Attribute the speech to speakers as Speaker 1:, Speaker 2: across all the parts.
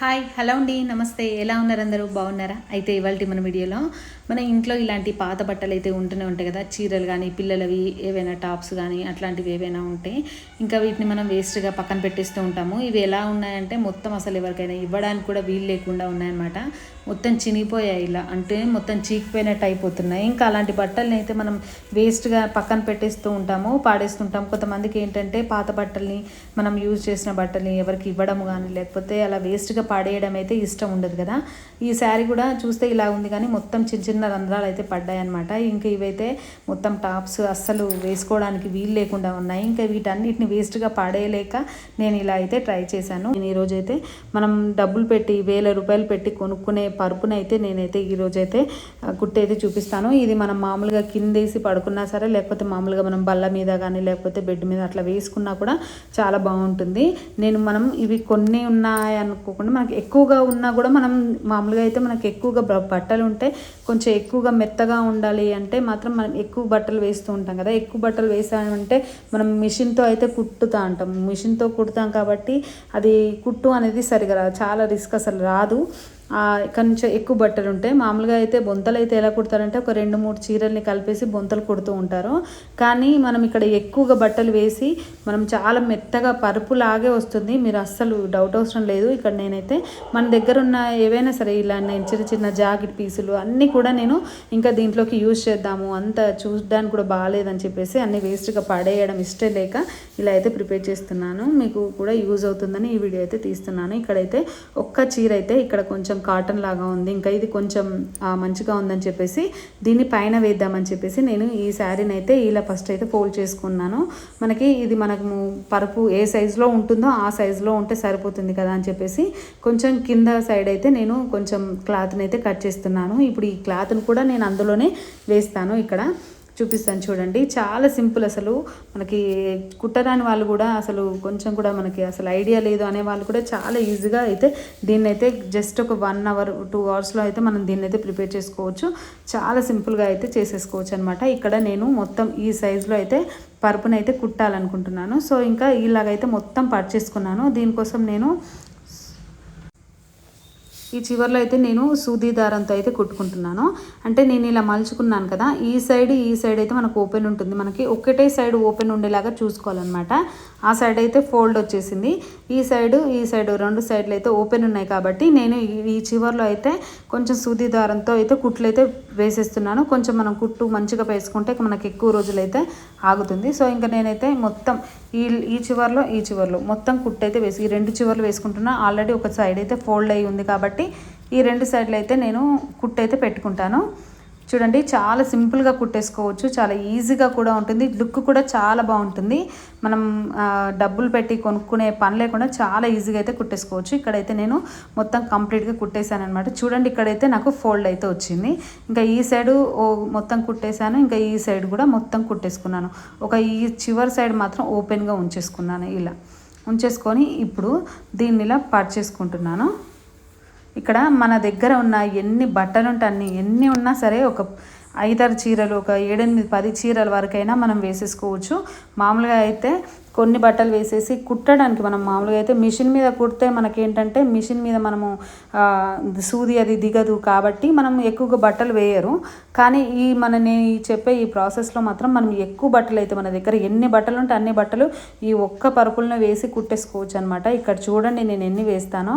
Speaker 1: Hi hello అండి నమస్తే. ఎలా ఉన్నారు అందరూ? బాగున్నారా? అయితే ఇవాళ మన వీడియోలో మన ఇంట్లో ఇలాంటి పాత బట్టలు అయితే ఉంటూనే ఉంటాయి కదా చీరలు కానీ పిల్లలవి ఏవైనా టాప్స్ కానీ అట్లాంటివి ఏవైనా ఉంటే ఇంకా వీటిని మనం వేస్ట్గా పక్కన పెట్టేస్తూ ఉంటాము. ఇవి ఎలా ఉన్నాయంటే మొత్తం అసలు ఎవరికైనా ఇవ్వడానికి కూడా వీలు లేకుండా ఉన్నాయన్నమాట. మొత్తం చినిగిపోయాయి ఇలా. అంటే మొత్తం చీకిపోయినట్టు అయిపోతున్నాయి. ఇంకా అలాంటి బట్టల్ని అయితే మనం వేస్ట్గా పక్కన పెట్టేస్తూ ఉంటాము పాడేస్తుంటాం కొంతమందికి ఏంటంటే పాత బట్టల్ని మనం యూజ్ చేసిన బట్టల్ని ఎవరికి ఇవ్వడం కానీ లేకపోతే అలా వేస్ట్గా పాడేయడం అయితే ఇష్టం ఉండదు కదా. ఈ శారీ కూడా చూస్తే ఇలా ఉంది కానీ మొత్తం చిన్న చిన్న రంధ్రాలు అయితే పడ్డాయి అనమాట ఇంకా ఇవైతే మొత్తం టాప్స్ అస్సలు వేసుకోవడానికి వీలు లేకుండా ఉన్నాయి. ఇంకా వీటన్నిటిని వేస్ట్గా పాడేయలేక నేను ఇలా అయితే ట్రై చేశాను. నేను ఈరోజు అయితే మనం డబ్బులు పెట్టి వేల రూపాయలు పెట్టి కొనుక్కునే పరుపునైతే నేనైతే ఈరోజు అయితే కుట్టైతే చూపిస్తాను. ఇది మనం మామూలుగా కిందేసి పడుకున్నా సరే లేకపోతే మామూలుగా మనం బల్ల మీద కానీ లేకపోతే బెడ్ మీద అట్లా వేసుకున్నా కూడా చాలా బాగుంటుంది. నేను మనం ఇవి కొన్ని ఉన్నాయి అనుకోకుండా మనకి ఎక్కువగా ఉన్నా కూడా మనం మామూలుగా అయితే మనకి ఎక్కువగా బట్టలు ఉంటే కొంచెం ఎక్కువగా మెత్తగా ఉండాలి అంటే మాత్రం మనం ఎక్కువ బట్టలు వేస్తూ ఉంటాం కదా. ఎక్కువ బట్టలు వేసామంటే మనం మిషన్తో అయితే కుట్టుతా అంటాం మిషన్తో కుడతాం కాబట్టి అది కుట్టు అనేది సరిగా రాదు చాలా రిస్క్ అసలు రాదు. కొంచెం ఎక్కువ బట్టలు ఉంటాయి. మామూలుగా అయితే బొంతలు అయితే ఎలా కుడతారంటే ఒక రెండు మూడు చీరల్ని కలిపేసి బొంతలు కుడుతూ ఉంటారు. కానీ మనం ఇక్కడ ఎక్కువగా బట్టలు వేసి మనం చాలా మెత్తగా పరుపులాగే వస్తుంది. మీరు అస్సలు డౌట్ అవసరం లేదు. ఇక్కడ నేనైతే మన దగ్గర ఉన్న ఏవైనా సరే ఇలా నేను చిన్న చిన్న జాకెట్ పీసులు అన్నీ కూడా నేను ఇంకా దీంట్లోకి యూజ్ చేద్దాము. అంత చూడడానికి కూడా బాగాలేదని చెప్పేసి అన్ని వేస్ట్గా పడేయడం ఇష్టం లేక ఇలా అయితే ప్రిపేర్ చేస్తున్నాను. మీకు కూడా యూజ్ అవుతుందని ఈ వీడియో అయితే తీస్తున్నాను. ఇక్కడైతే ఒక్క చీర అయితే ఇక్కడ కొంచెం కాటన్ లాగా ఉంది. ఇంకా ఇది కొంచెం మంచిగా ఉందని చెప్పేసి దీన్ని పైన వేద్దామని చెప్పేసి నేను ఈ శారీని అయితే ఇలా ఫస్ట్ అయితే ఫోల్డ్ చేసుకున్నాను. మనకి ఇది మనకు పరుపు ఏ సైజులో ఉంటుందో ఆ సైజులో ఉంటే సరిపోతుంది కదా అని చెప్పేసి కొంచెం కింద సైడ్ అయితే నేను కొంచెం క్లాత్ని అయితే కట్ చేస్తున్నాను. ఇప్పుడు ఈ క్లాత్ని కూడా నేను అందులోనే వేస్తాను ఇక్కడ. చూపిస్తాను చూడండి. చాలా సింపుల్ అసలు. మనకి కుట్టరాని వాళ్ళు కూడా అసలు కొంచెం కూడా మనకి అసలు ఐడియా లేదు అనే వాళ్ళు కూడా చాలా ఈజీగా అయితే దీన్ని అయితే జస్ట్ ఒక వన్ అవర్ టూ అవర్స్లో అయితే మనం దీన్ని అయితే ప్రిపేర్ చేసుకోవచ్చు. చాలా సింపుల్గా అయితే చేసేసుకోవచ్చు అనమాట ఇక్కడ నేను మొత్తం ఈ సైజులో అయితే పరుపునైతే కుట్టాలనుకుంటున్నాను. సో ఇంకా ఇలాగైతే మొత్తం పర్చేసుకున్నాను. దీనికోసం నేను ఈ చివర్లో అయితే నేను సూది దారంతో అయితే కుట్టుకుంటున్నాను. అంటే నేను ఇలా మలుచుకున్నాను కదా ఈ సైడ్ ఈ సైడ్ అయితే మనకు ఓపెన్ ఉంటుంది. మనకి ఒకటే సైడ్ ఓపెన్ ఉండేలాగా చూసుకోవాలన్నమాట. ఆ సైడ్ అయితే ఫోల్డ్ వచ్చేసింది. ఈ సైడ్ ఈ సైడ్ రెండు సైడ్లు అయితే ఓపెన్ ఉన్నాయి కాబట్టి నేను ఈ- ఈ చివర్లో అయితే కొంచెం సూది దారంతో అయితే కుట్లు అయితే వేసేస్తున్నాను. కొంచెం మనం కుట్టు మంచిగా వేసుకుంటే మనకి ఎక్కువ రోజులు అయితే ఆగుతుంది. సో ఇంకా నేనైతే మొత్తం ఈ ఈ చివర్లో ఈ చివర్లో మొత్తం కుట్టు అయితే వేసి ఈ రెండు చివర్లు వేసుకుంటున్నా. ఆల్రెడీ ఒక సైడ్ అయితే ఫోల్డ్ అయి ఉంది కాబట్టి ఈ రెండు సైడ్లు అయితే నేను కుట్టు అయితే పెట్టుకుంటాను. చూడండి చాలా సింపుల్గా కుట్టేసుకోవచ్చు. చాలా ఈజీగా కూడా ఉంటుంది. లుక్ కూడా చాలా బాగుంటుంది. మనం డబ్బులు పెట్టి కొనుక్కునే పని లేకుండా చాలా ఈజీగా అయితే కుట్టేసుకోవచ్చు. ఇక్కడైతే నేను మొత్తం కంప్లీట్గా కుట్టేశాను అనమాట చూడండి ఇక్కడైతే నాకు ఫోల్డ్ అయితే వచ్చింది. ఇంకా ఈ సైడు ఓ మొత్తం కుట్టేశాను. ఇంకా ఈ సైడ్ కూడా మొత్తం కుట్టేసుకున్నాను. ఒక ఈ చివరి సైడ్ మాత్రం ఓపెన్గా ఉంచేసుకున్నాను. ఇలా ఉంచేసుకొని ఇప్పుడు దీన్ని ఇలా పర్చేసుకుంటున్నాను ఇక్కడ మన దగ్గర ఉన్న ఎన్ని బట్టలు ఉంటే అన్ని ఎన్ని ఉన్నా సరే ఒక ఐదారు చీరలు ఒక ఏడెనిమిది పది చీరల వరకైనా మనం వేసేసుకోవచ్చు. మామూలుగా అయితే కొన్ని బట్టలు వేసేసి కుట్టడానికి మనం మామూలుగా అయితే మిషన్ మీద కుడితే మనకేంటంటే మిషన్ మీద మనము సూది అది దిగదు కాబట్టి మనం ఎక్కువగా బట్టలు వేయరు. కానీ ఈ మన నేను చెప్పే ఈ ప్రాసెస్లో మాత్రం మనం ఎక్కువ బట్టలు అయితే మన దగ్గర ఎన్ని బట్టలు ఉంటే అన్ని బట్టలు ఈ ఒక్క పరుపులను వేసి కుట్టేసుకోవచ్చు అనమాట ఇక్కడ చూడండి నేను ఎన్ని వేస్తానో.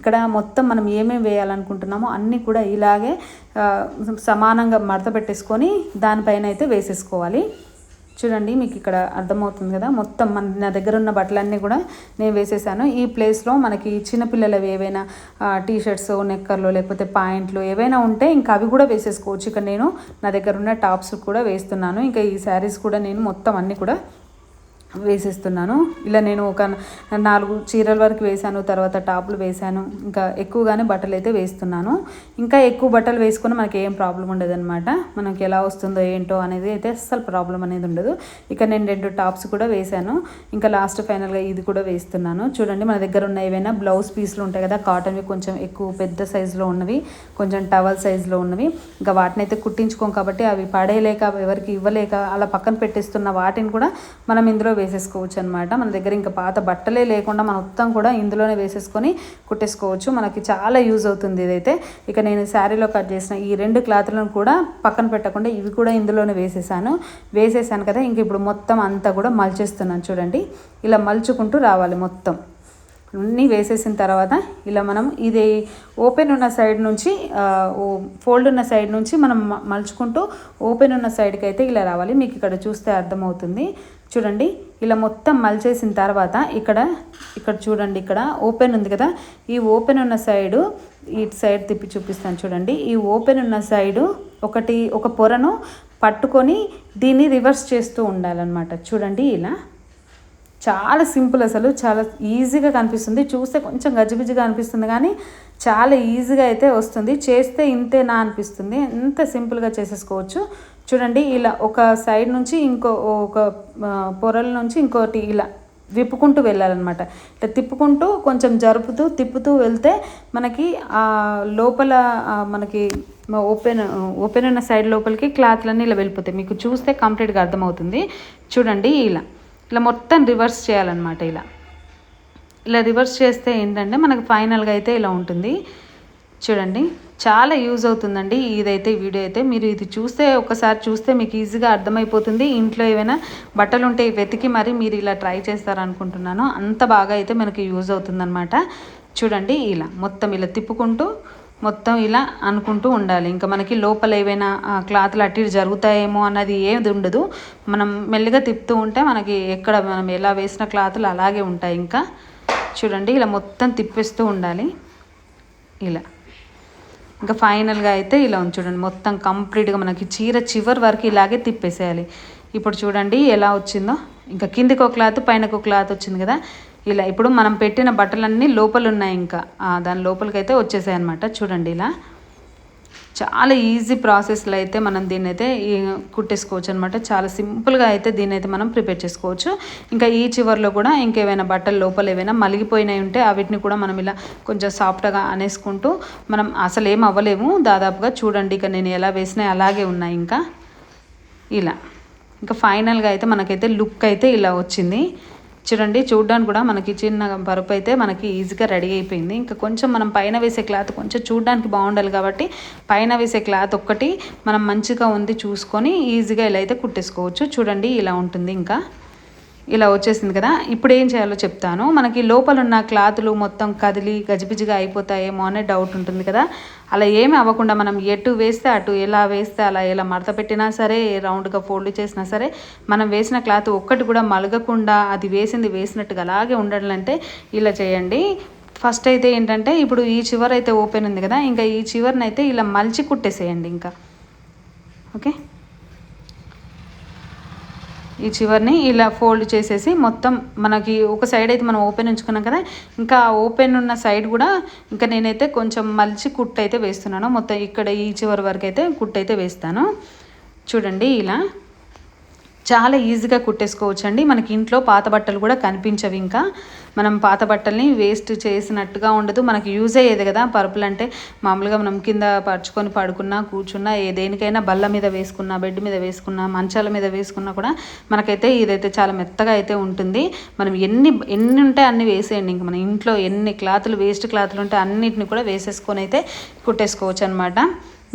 Speaker 1: ఇక్కడ మొత్తం మనం ఏమేమి వేయాలనుకుంటున్నామో అన్నీ కూడా ఇలాగే సమానంగా మడత పెట్టేసుకొని దానిపైన అయితే వేసేసుకోవాలి. చూడండి మీకు ఇక్కడ అర్థమవుతుంది కదా? మొత్తం మన నా దగ్గర ఉన్న బట్టలన్నీ కూడా నేను వేసేసాను. ఈ ప్లేస్లో మనకి చిన్నపిల్లలవి ఏవైనా టీ షర్ట్స్ నెక్కర్లు లేకపోతే పాయింట్లు ఏవైనా ఉంటే ఇంకా అవి కూడా వేసేసుకోవచ్చు. ఇక నేను నా దగ్గర ఉన్న టాప్స్ కూడా వేస్తున్నాను. ఇంకా ఈ శారీస్ కూడా నేను మొత్తం అన్నీ కూడా వేసేస్తున్నాను. ఇలా నేను ఒక నాలుగు చీరల వరకు వేసాను తర్వాత టాపులు వేశాను. ఇంకా ఎక్కువగానే బట్టలు అయితే వేస్తున్నాను. ఇంకా ఎక్కువ బట్టలు వేసుకుని మనకి ఏం ప్రాబ్లం ఉండదు అనమాట మనకి ఎలా వస్తుందో ఏంటో అనేది అయితే అస్సలు ప్రాబ్లం అనేది ఉండదు. ఇక నేను రెండు టాప్స్ కూడా వేసాను ఇంకా లాస్ట్ ఫైనల్గా ఇది కూడా వేస్తున్నాను. చూడండి మన దగ్గర ఉన్న ఏవైనా బ్లౌజ్ పీస్లు ఉంటాయి కదా కాటన్వి కొంచెం ఎక్కువ పెద్ద సైజులో ఉన్నవి కొంచెం టవల్ సైజులో ఉన్నవి. ఇంకా వాటిని అయితే కుట్టించుకోం కాబట్టి అవి పడేయలేక ఎవరికి ఇవ్వలేక అలా పక్కన పెట్టేస్తున్న వాటిని కూడా మనం ఇందులో వేసేసుకోవచ్చు అనమాట మన దగ్గర ఇంకా పాత బట్టలే లేకుండా మనం మొత్తం కూడా ఇందులోనే వేసేసుకొని కుట్టేసుకోవచ్చు. మనకి చాలా యూజ్ అవుతుంది ఇదైతే. ఇక నేను శారీలో కట్ చేసిన ఈ రెండు క్లాత్లను కూడా పక్కన పెట్టకుండా ఇవి కూడా ఇందులోనే వేసేసాను. వేసేసాను కదా ఇంక ఇప్పుడు మొత్తం అంతా కూడా మలిచేస్తున్నాను చూడండి. ఇలా మలుచుకుంటూ రావాలి మొత్తం. అన్నీ వేసేసిన తర్వాత ఇలా మనం ఇది ఓపెన్ ఉన్న సైడ్ నుంచి ఫోల్డ్ ఉన్న సైడ్ నుంచి మనం మలుచుకుంటూ ఓపెన్ ఉన్న సైడ్కి అయితే ఇలా రావాలి. మీకు ఇక్కడ చూస్తే అర్థమవుతుంది. చూడండి ఇలా మొత్తం మలిచేసిన తర్వాత ఇక్కడ ఇక్కడ చూడండి ఇక్కడ ఓపెన్ ఉంది కదా ఈ ఓపెన్ ఉన్న సైడు ఇటు సైడ్ తిప్పి చూపిస్తాను చూడండి ఈ ఓపెన్ ఉన్న సైడు ఒకటి ఒక పొరను పట్టుకొని దీన్ని రివర్స్ చేస్తూ ఉండాలన్నమాట. చూడండి ఇలా. చాలా సింపుల్ అసలు చాలా ఈజీగా కనిపిస్తుంది. చూస్తే కొంచెం గజిబిజిగా అనిపిస్తుంది కానీ చాలా ఈజీగా అయితే వస్తుంది. చేస్తే ఇంతేనా అనిపిస్తుంది. ఎంత సింపుల్గా చేసేసుకోవచ్చు. చూడండి ఇలా ఒక సైడ్ నుంచి ఇంకో ఒక పొరల నుంచి ఇంకోటి ఇలా విప్పుకుంటూ వెళ్ళాలన్నమాట. ఇట్లా తిప్పుకుంటూ కొంచెం జరుపుతూ తిప్పుతూ వెళ్తే మనకి ఆ లోపల మనకి ఓపెన్ ఓపెన్ ఉన్న సైడ్ లోపలికి క్లాత్లన్నీ ఇలా వెళ్ళిపోతాయి. మీకు చూస్తే కంప్లీట్గా అర్థమవుతుంది. చూడండి ఇలా ఇలా మొత్తం రివర్స్ చేయాలన్నమాట ఇలా. ఇలా రివర్స్ చేస్తే ఏంటంటే మనకు ఫైనల్గా అయితే ఇలా ఉంటుంది. చూడండి. చాలా యూజ్ అవుతుందండి ఇదైతే వీడియో అయితే. మీరు ఇది చూస్తే ఒకసారి చూస్తే మీకు ఈజీగా అర్థమైపోతుంది. ఇంట్లో ఏమైనా బట్టలు ఉంటే వెతికి మరి మీరు ఇలా ట్రై చేస్తారనుకుంటున్నాను. అంత బాగా అయితే మనకి యూజ్ అవుతుందన్నమాట. చూడండి ఇలా మొత్తం ఇలా తిప్పుకుంటూ మొత్తం ఇలా అనుకుంటూ ఉండాలి. ఇంకా మనకి లోపల ఏవైనా క్లాత్లు అటు ఇటు జరుగుతాయేమో అన్నది ఏది ఉండదు. మనం మెల్లిగా తిప్పుతూ ఉంటే మనకి ఎక్కడ మనం ఎలా వేసిన క్లాత్లు అలాగే ఉంటాయి. ఇంకా చూడండి ఇలా మొత్తం తిప్పేస్తూ ఉండాలి. ఇలా. ఇంకా ఫైనల్గా అయితే ఇలా ఉంది చూడండి. మొత్తం కంప్లీట్గా మనకి చీర చివరి వరకు ఇలాగే తిప్పేసేయాలి. ఇప్పుడు చూడండి ఎలా వచ్చిందో. ఇంకా కిందికి ఒక క్లాత్ పైనకు ఒక క్లాత్ వచ్చింది కదా. ఇలా ఇప్పుడు మనం పెట్టిన బట్టలన్నీ లోపల ఉన్నాయి ఇంకా దాని లోపలికి అయితే వచ్చేసాయి అనమాట చూడండి ఇలా. చాలా ఈజీ ప్రాసెస్లో అయితే మనం దీన్ని అయితే కుట్టేసుకోవచ్చు అనమాట చాలా సింపుల్గా అయితే దీన్ని అయితే మనం ప్రిపేర్ చేసుకోవచ్చు. ఇంకా ఈ చివర్లో కూడా ఇంకేమైనా బట్టలు లోపల ఏవైనా మలిగిపోయినాయి ఉంటే వాటిని కూడా మనం ఇలా కొంచెం సాఫ్ట్గా అనేసుకుంటూ మనం అసలు ఏం అవ్వలేము. దాదాపుగా చూడండి ఇక నేను ఎలా వేసినా అలాగే ఉన్నాయి ఇంకా. ఇలా. ఇంకా ఫైనల్గా అయితే మనకైతే లుక్ అయితే ఇలా వచ్చింది. చూడండి చూడడానికి కూడా మనకి చిన్న పరుపు అయితే మనకి ఈజీగా రెడీ అయిపోయింది. ఇంకా కొంచెం మనం పైన వేసే క్లాత్ కొంచెం చూడడానికి బాగుండాలి కాబట్టి పైన వేసే క్లాత్ ఒక్కటి మనం మంచిగా ఉంది చూసుకొని ఈజీగా ఇలా అయితే కుట్టేసుకోవచ్చు. చూడండి ఇలా ఉంటుంది ఇంకా. ఇలా వచ్చేసింది కదా. ఇప్పుడు ఏం చేయాలో చెప్తాను. మనకి లోపల ఉన్న క్లాతులు మొత్తం కదిలి గజిబిజిగా అయిపోతాయేమో అనే డౌట్ ఉంటుంది కదా. అలా ఏమి అవ్వకుండా మనం ఎటు వేస్తే అటు ఎలా వేస్తే అలా ఎలా మడత పెట్టినా సరే రౌండ్గా ఫోల్డ్ చేసినా సరే మనం వేసిన క్లాత్ ఒక్కటి కూడా మలగకుండా అది వేసింది వేసినట్టుగా అలాగే ఉండాలంటే ఇలా చేయండి. ఫస్ట్ అయితే ఏంటంటే ఇప్పుడు ఈ చివర అయితే ఓపెన్ ఉంది కదా ఇంకా ఈ చివరినైతే ఇలా మలిచి కుట్టేసేయండి ఇంకా. ఓకే? ఈ చివర్ని ఇలా ఫోల్డ్ చేసేసి మొత్తం మనకి ఒక సైడ్ అయితే మనం ఓపెన్ ఉంచుకున్నాం కదా ఇంకా ఓపెన్ ఉన్న సైడ్ కూడా ఇంకా నేనైతే కొంచెం మలిచి కుట్టు అయితే వేస్తున్నాను. మొత్తం ఇక్కడ ఈ చివరి వరకు అయితే కుట్టు అయితే వేస్తాను. చూడండి ఇలా. చాలా ఈజీగా కుట్టేసుకోవచ్చు అండి మనకి ఇంట్లో పాత బట్టలు కూడా కనిపించవు ఇంకా. మనం పాత బట్టల్ని వేస్ట్ చేసినట్టుగా ఉండదు. మనకి యూజ్ అయ్యేది కదా పరుపులు అంటే మామూలుగా మనం కింద పరుచుకొని పడుకున్నా కూర్చున్నా ఏ దేనికైనా బల్ల మీద వేసుకున్నా బెడ్ మీద వేసుకున్నా మంచాల మీద వేసుకున్నా కూడా మనకైతే ఇదైతే చాలా మెత్తగా అయితే ఉంటుంది. మనం ఎన్ని ఎన్ని ఉంటే అన్ని వేసేయండి. ఇంక మన ఇంట్లో ఎన్ని క్లాతులు వేస్ట్ క్లాతులు ఉంటే అన్నిటిని కూడా వేసేసుకొని అయితే కుట్టేసుకోవచ్చు అనమాట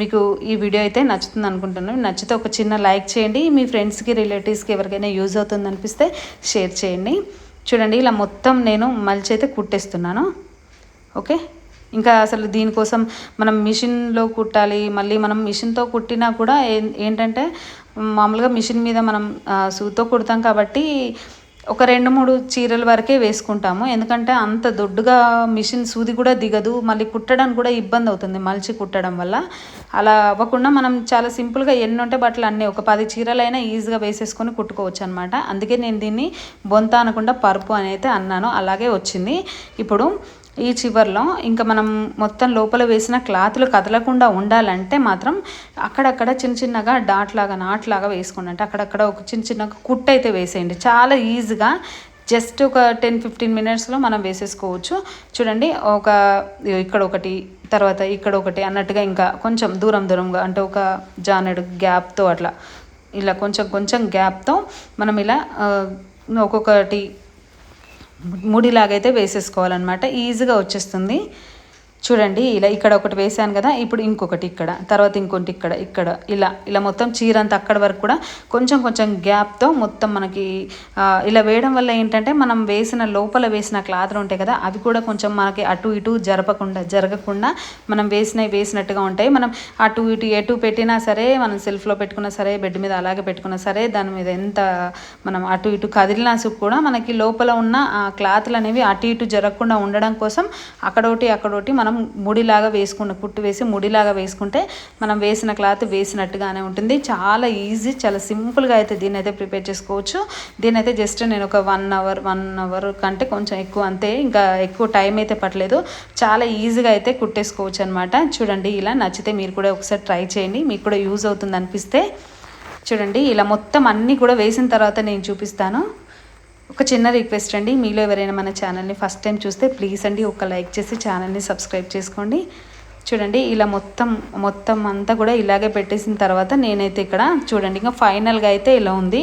Speaker 1: మీకు ఈ వీడియో అయితే నచ్చుతుంది అనుకుంటున్నాను. నచ్చితే ఒక చిన్న లైక్ చేయండి. మీ ఫ్రెండ్స్కి రిలేటివ్స్కి ఎవరికైనా యూజ్ అవుతుంది అనిపిస్తే షేర్ చేయండి. చూడండి ఇలా మొత్తం నేను మలిచి అయితే కుట్టేస్తున్నాను. ఓకే? ఇంకా అసలు దీనికోసం మనం మిషన్లో కుట్టాలి మళ్ళీ మనం మిషన్తో కుట్టినా కూడా ఏంటంటే మామూలుగా మిషన్ మీద మనం సూతో కుడతాం కాబట్టి ఒక రెండు మూడు చీరల వరకే వేసుకుంటాము. ఎందుకంటే అంత దొడ్డుగా మిషన్ సూది కూడా దిగదు. మళ్ళీ కుట్టడానికి కూడా ఇబ్బంది అవుతుంది మలిచి కుట్టడం వల్ల. అలా అవ్వకుండా మనం చాలా సింపుల్గా ఎన్ని ఉంటే బట్టలు అన్నీ ఒక పది చీరలైనా ఈజీగా వేసేసుకొని కుట్టుకోవచ్చు అనమాట అందుకే నేను దీన్ని బొంత అనకుండా పరుపు అని అయితే అన్నాను. అలాగే వచ్చింది. ఇప్పుడు ఈ చివర్లో ఇంకా మనం మొత్తం లోపల వేసిన క్లాత్లు కదలకుండా ఉండాలంటే మాత్రం అక్కడక్కడ చిన్న చిన్నగా డాట్ లాగా నాట్ లాగా వేసుకోండి. అంటే అక్కడక్కడ ఒక చిన్న చిన్న కుట్ అయితే వేసేయండి. చాలా ఈజీగా జస్ట్ ఒక టెన్ ఫిఫ్టీన్ మినిట్స్లో మనం వేసేసుకోవచ్చు. చూడండి ఒక ఇక్కడ ఒకటి తర్వాత ఇక్కడ ఒకటి అన్నట్టుగా ఇంకా కొంచెం దూరం దూరంగా అంటే ఒక జానెడు గ్యాప్తో అట్లా ఇలా కొంచెం కొంచెం గ్యాప్తో మనం ఇలా ఒక్కొక్కటి ముడిలాగైతే వేసేసుకోవాలన్నమాట. ఈజీగా వచ్చేస్తుంది. చూడండి ఇలా ఇక్కడ ఒకటి వేసాను కదా ఇప్పుడు ఇంకొకటి ఇక్కడ తర్వాత ఇంకొకటి ఇక్కడ ఇక్కడ ఇలా ఇలా మొత్తం చీర అంతా అక్కడ వరకు కూడా కొంచెం కొంచెం గ్యాప్తో మొత్తం మనకి ఇలా వేయడం వల్ల ఏంటంటే మనం వేసిన లోపల వేసిన క్లాత్లు ఉంటాయి కదా అవి కూడా కొంచెం మనకి అటు ఇటు జరపకుండా జరగకుండా మనం వేసినవి వేసినట్టుగా ఉంటాయి. మనం అటు ఇటు ఎటు పెట్టినా సరే మనం సెల్ఫ్లో పెట్టుకున్నా సరే బెడ్ మీద అలాగే పెట్టుకున్నా సరే దాని మీద ఎంత మనం అటు ఇటు కదిలినా కూడా మనకి లోపల ఉన్న ఆ క్లాత్లు అనేవి అటు ఇటు జరగకుండా ఉండడం కోసం అక్కడోటి అక్కడోటి మనం ముడిలాగా వేసుకున్న కుట్టు వేసి ముడిలాగా వేసుకుంటే మనం వేసిన క్లాత్ వేసినట్టుగానే ఉంటుంది. చాలా ఈజీ చాలా సింపుల్గా అయితే దీన్ని అయితే ప్రిపేర్ చేసుకోవచ్చు. దీని అయితే జస్ట్ నేను ఒక వన్ అవర్ వన్ అవర్ కంటే కొంచెం ఎక్కువ అంతే ఇంకా ఎక్కువ టైం అయితే పట్టలేదు. చాలా ఈజీగా అయితే కుట్టేసుకోవచ్చు అనమాట చూడండి ఇలా నచ్చితే మీరు కూడా ఒకసారి ట్రై చేయండి. మీకు కూడా యూజ్ అవుతుంది అనిపిస్తే చూడండి ఇలా మొత్తం అన్నీ కూడా వేసిన తర్వాత నేను చూపిస్తాను. ఒక చిన్న రిక్వెస్ట్ అండి. మీలో ఎవరైనా మన ఛానల్ని ఫస్ట్ టైం చూస్తే ప్లీజ్ అండి ఒక లైక్ చేసి ఛానల్ని సబ్స్క్రైబ్ చేసుకోండి. చూడండి ఇలా మొత్తం మొత్తం అంతా కూడా ఇలాగే పెట్టేసిన తర్వాత నేనైతే ఇక్కడ చూడండి ఇంకా ఫైనల్గా అయితే ఇలా ఉంది.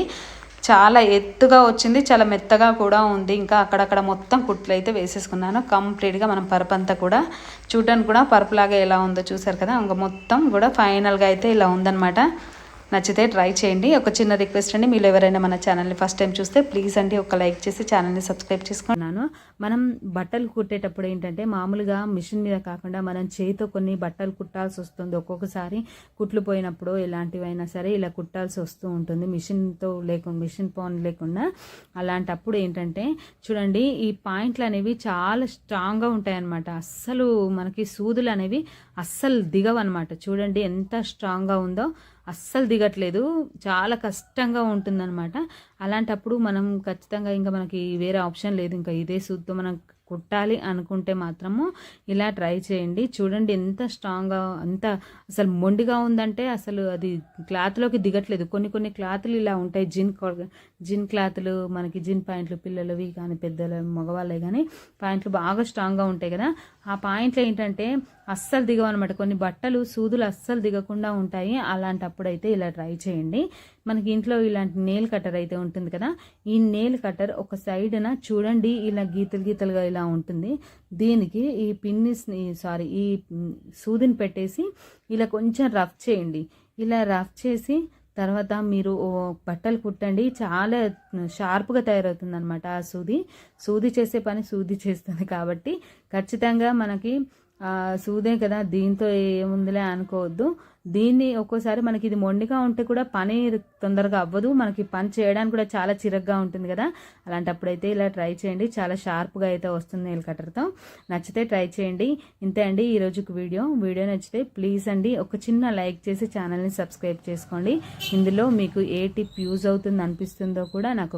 Speaker 1: చాలా ఎత్తుగా వచ్చింది చాలా మెత్తగా కూడా ఉంది. ఇంకా అక్కడక్కడ మొత్తం కుట్లు అయితే వేసేసుకున్నాను. కంప్లీట్గా మనం పరుపు అంతా కూడా చూడడానికి కూడా పరుపులాగా ఎలా ఉందో చూసారు కదా? ఇంకా మొత్తం కూడా ఫైనల్గా అయితే ఇలా ఉందన్నమాట. నచ్చితే ట్రై చేయండి. ఒక చిన్న రిక్వెస్ట్ అండి. మీరు ఎవరైనా మన ఛానల్ని ఫస్ట్ టైం చూస్తే ప్లీజ్ అండి ఒక లైక్ చేసి ఛానల్ని సబ్స్క్రైబ్ చేసుకున్నాను మనం బట్టలు కుట్టేటప్పుడు ఏంటంటే మామూలుగా మిషన్ మీద కాకుండా మనం చేతితో కొన్ని బట్టలు కుట్టాల్సి వస్తుంది. ఒక్కొక్కసారి కుట్లు పోయినప్పుడు ఎలాంటివైనా సరే ఇలా కుట్టాల్సి వస్తూ ఉంటుంది. మిషన్తో లేకుండా మిషన్ పోన్ లేకుండా అలాంటప్పుడు ఏంటంటే చూడండి ఈ పాయింట్లు అనేవి చాలా స్ట్రాంగ్గా ఉంటాయన్నమాట. అస్సలు మనకి సూదులు అనేవి అస్సలు దిగవన్నమాట. చూడండి ఎంత స్ట్రాంగ్గా ఉందో అస్సలు దిగట్లేదు. చాలా కష్టంగా ఉంటుందన్నమాట. అలాంటప్పుడు మనం ఖచ్చితంగా ఇంకా మనకి వేరే ఆప్షన్ లేదు. ఇంకా ఇదే సూత్తో మనం కుట్టాలి అనుకుంటే మాత్రము ఇలా ట్రై చేయండి. చూడండి ఎంత స్ట్రాంగ్గా అంత అసలు మొండిగా ఉందంటే అసలు అది క్లాత్లోకి దిగట్లేదు. కొన్ని కొన్ని క్లాత్లు ఇలా ఉంటాయి. జిన్ జిన్ క్లాత్లు మనకి జిన్ పాయింట్లు పిల్లలవి కానీ పెద్దల మగవాళ్ళే కానీ పాయింట్లు బాగా స్ట్రాంగ్గా ఉంటాయి కదా. ఆ పాయింట్లు ఏంటంటే అస్సలు దిగవన్నమాట కొన్ని బట్టలు సూదులు అస్సలు దిగకుండా ఉంటాయి. అలాంటప్పుడు అయితే ఇలా ట్రై చేయండి. మనకి ఇంట్లో ఇలాంటి నేల్ కట్టర్ అయితే ఉంటుంది. ఉంటుంది కదా. ఈ నేల్ కట్టర్ ఒక సైడ్న చూడండి ఇలా గీతలు గీతలుగా ఇలా ఉంటుంది. దీనికి ఈ పిన్నిస్ని సారీ ఈ సూదిని పెట్టేసి ఇలా కొంచెం రఫ్ చేయండి. ఇలా రఫ్ చేసి తర్వాత మీరు బట్టలు కుట్టండి. చాలా షార్ప్గా తయారవుతుంది అనమాట ఆ సూది. సూది చేసే పని సూది చేస్తుంది కాబట్టి ఖచ్చితంగా మనకి సూదే కదా దీంతో ఏముందిలే అనుకోవద్దు. దీన్ని ఒక్కోసారి మనకి ఇది మొండిగా ఉంటే కూడా పని తొందరగా అవ్వదు. మనకి పని చేయడానికి కూడా చాలా చిరగ్గా ఉంటుంది కదా. అలాంటప్పుడైతే ఇలా ట్రై చేయండి. చాలా షార్ప్గా అయితే వస్తుంది నెయిల్ కట్టర్తో నచ్చితే ట్రై చేయండి. ఇంతే అండి ఈ రోజుకి వీడియో. వీడియో నచ్చితే ప్లీజ్ అండి ఒక చిన్న లైక్ చేసి ఛానల్ని సబ్స్క్రైబ్ చేసుకోండి. ఇందులో మీకు ఏ టిప్ యూజ్ అవుతుంది అనిపిస్తుందో కూడా నాకు